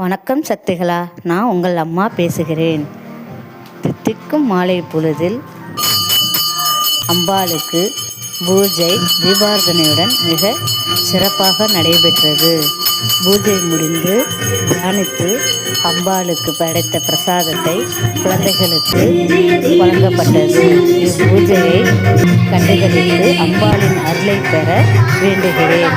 வணக்கம் சக்திகளா நான் உங்கள் அம்மா பேசுகிறேன். தித்திக்கும் மாலை பொழுதில் அம்பாளுக்கு பூஜை தீபார்த்தனையுடன் மிக சிறப்பாக நடைபெற்றது. பூஜை முடிந்து தியானித்து அம்பாளுக்கு படைத்த பிரசாதத்தை குழந்தைகளுக்கு வழங்கப்பட்டது. இப்பூஜையை கண்டுகளித்து அம்பாளின் அருளை பெற வேண்டுகிறேன்.